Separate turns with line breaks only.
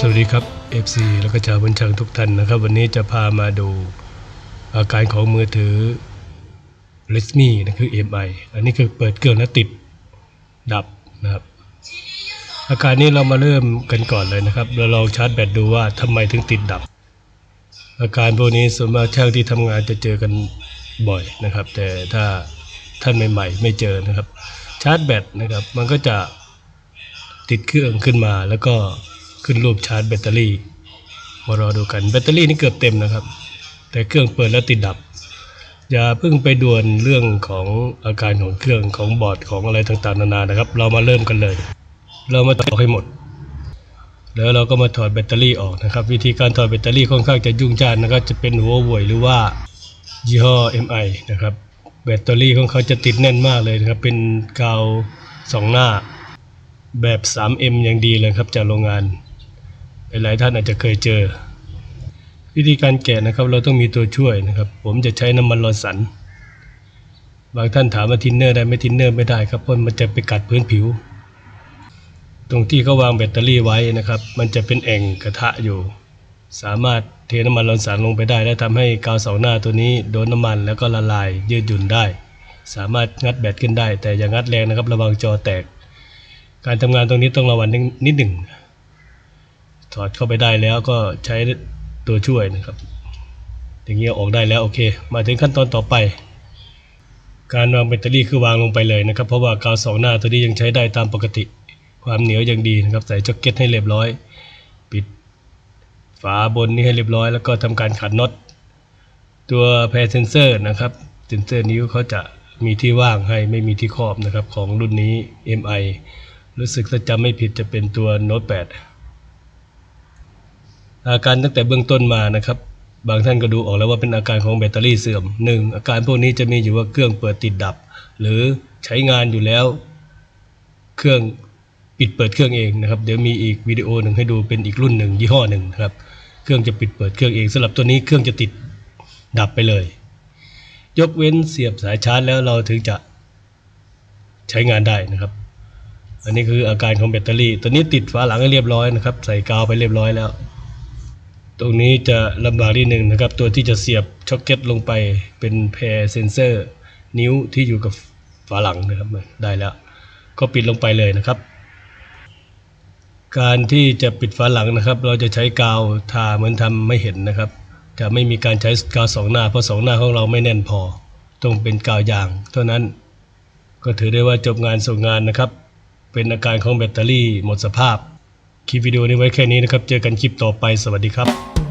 สวัสดีครับ FC แล้วก็ชาวบัญชางทุกท่านนะครับ วันนี้จะพามาดูอาการของมือถือ r e d m i นะคือ MI อันนี้คือเปิดเครื่องแล้วติดดับนะครับ อาการนี้เรามาเริ่มกันก่อนเลยนะครับ เราลองชาร์จแบตดูว่าทำไมถึงติดดับ อาการพวกนี้ส่วนมากช่างที่ทำงานจะเจอกันบ่อยนะครับ แต่ถ้าท่านใหม่ๆ ไม่เจอนะครับ ชาร์จแบตนะครับ มันก็จะติดเครื่องขึ้นมาแล้วก็ ขึ้นรูปชาร์จแบตเตอรี่ มารอดูกันแบตเตอรี่นี่เกือบเต็มนะครับ แต่เครื่องเปิดแล้วติดดับ อย่าเพิ่งไปด่วนเรื่องของอาการของเครื่องของบอร์ดของอะไรต่างๆนานานะครับ เรามาเริ่มกันเลย เรามาต่อให้หมด แล้วเราก็มาถอดแบตเตอรี่ออกนะครับ วิธีการถอดแบตเตอรี่ค่อนข้างจะยุ่งยากนะครับจะเป็นหัวเว่ยหรือว่ายี่ห้อ MI นะครับแบตเตอรี่ของเขาจะติดแน่นมากเลยนะครับ เป็นกาวสองหน้าแบบ 3M อย่างดีเลยครับจากโรงงาน ลายๆท่านอาจจะเคยเจอ วิธีการแกะนะครับเราต้องมีตัวช่วยนะครับ ผมจะใช้น้ำมันลอสัน บางท่านถามว่าทินเนอร์ได้ไหมทินเนอร์ไม่ได้ครับเพราะมันจะไปกัดพื้นผิว ตรงที่เขาวางแบตเตอรี่ไว้นะครับ มันจะเป็นแอ่งกระทะอยู่ สามารถเทน้ำมันลอนสารลงไปได้ และทำให้กาวเสาหน้าตัวนี้โดนน้ำมันแล้วก็ละลายยืดหยุ่นได้ สามารถงัดแบตขึ้นได้ แต่อย่างงัดแรงนะครับระวังจอแตก การทำงานตรงนี้ต้องระวังนิดหนึ่ง ถอดเข้าไปได้แล้วก็ใช้ตัวช่วยนะครับ อย่างเงี้ยออกได้แล้วโอเค มาถึงขั้นตอนต่อไป การวางแบตเตอรี่คือวางลงไปเลยนะครับ เพราะว่ากาวสองหน้าตัวนี้ยังใช้ได้ตามปกติ ความเหนียวยังดีนะครับ ใส่จ็อกเก็ตให้เรียบร้อย ปิดฝาบนนี้ให้เรียบร้อย แล้วก็ทำการขันน็อตตัวแพรเซนเซอร์นะครับเซนเซอร์นิ้วเขาจะมีที่ว่างให้ไม่มีที่ครอบนะครับของรุ่นนี้ MI รู้สึกถ้าจำไม่ผิดจะเป็นตัวโน้ต8 อาการตั้งแต่เบื้องต้นมานะครับ บางท่านก็ดูออกแล้วว่าเป็นอาการของแบตเตอรี่เสื่อมหนึ่งอาการพวกนี้จะมีอยู่ว่าเครื่องเปิดติดดับ หรือใช้งานอยู่แล้ว เครื่องปิดเปิดเครื่องเองนะครับ เดี๋ยวมีอีกวิดีโอหนึ่งให้ดูเป็นอีกรุ่นหนึ่งยี่ห้อหนึ่งนะครับ เครื่องจะปิดเปิดเครื่องเองสำหรับตัวนี้เครื่องจะติดดับไปเลย ยกเว้นเสียบสายชาร์จแล้วเราถึงจะใช้งานได้นะครับ อันนี้คืออาการของแบตเตอรี่ ตัวนี้ติดฝาหลังให้เรียบร้อยนะครับ ใส่กาวไปเรียบร้อยแล้ว ตรงนี้จะลำบากนิดหนึ่งนะครับ ตัวที่จะเสียบช็อคเก็ตลงไปเป็นแพรเซนเซอร์ นิ้วที่อยู่กับฝาหลังนะครับได้แล้ว ก็ปิดลงไปเลยนะครับ การที่จะปิดฝาหลังนะครับ เราจะใช้กาวทาเหมือนทำไม่เห็นนะครับ จะไม่มีการใช้กาวสองหน้า เพราะสองหน้าของเราไม่แน่นพอ ต้องเป็นกาวยาง เท่านั้นก็ถือได้ว่าจบงานส่งงานนะครับ เป็นอาการของแบตเตอรี่หมดสภาพ คลิปวิดีโอนี้ไว้แค่นี้นะครับ เจอกันคลิปต่อไป สวัสดีครับ